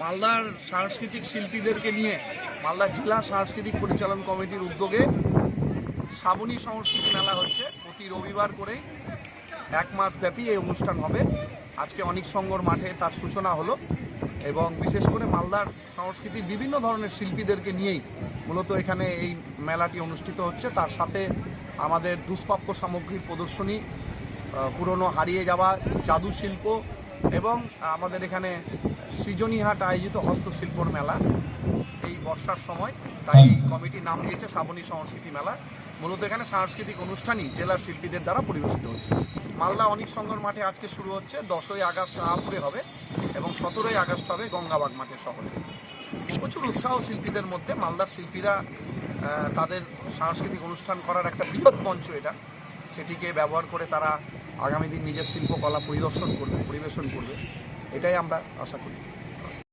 মালদার সাংস্কৃতিক শিল্পীদেরকে নিয়ে মালদা জেলা সাংস্কৃতিক পরিচালন কমিটির উদ্যোগে শ্রাবণী সংস্কৃতি মেলা হচ্ছে। প্রতি রবিবার করে এক মাস ব্যাপী এই অনুষ্ঠান হবে। আজকে অনেক সংঘর মাঠে তার সূচনা হলো এবং বিশেষ করে মালদার সংস্কৃতি বিভিন্ন ধরনের শিল্পীদেরকে নিয়েই মূলত এখানে এই মেলাটি অনুষ্ঠিত হচ্ছে। তার সাথে আমাদের দুষ্প্রাপ্য সামগ্রীর প্রদর্শনী পুরনো হারিয়ে যাওয়া জাদু শিল্প এবং আমাদের এখানে সৃজনীহাট আয়োজিত হস্তশিল্পর মেলা। এই বর্ষার সময় তাই কমিটি নাম দিয়েছে শ্রাবণী সংস্কৃতি মেলা। মূলত এখানে সাংস্কৃতিক অনুষ্ঠানই জেলার শিল্পীদের দ্বারা পরিবেশিত হচ্ছে। মালদা অনেক সংঘর মাঠে আজকে শুরু হচ্ছে, দশই আগস্ট শাহপুরে হবে এবং সতেরোই আগস্ট হবে গঙ্গাবাগ মাঠে শহরে। প্রচুর উৎসাহ শিল্পীদের মধ্যে, মালদার শিল্পীরা তাদের সাংস্কৃতিক অনুষ্ঠান করার একটা বৃহৎ মঞ্চ এটা। সেটিকে ব্যবহার করে তারা আগামী দিন নিজের শিল্পকলা পরিদর্শন করবে, পরিবেশন করবে। এটাই আমরা আশা করি।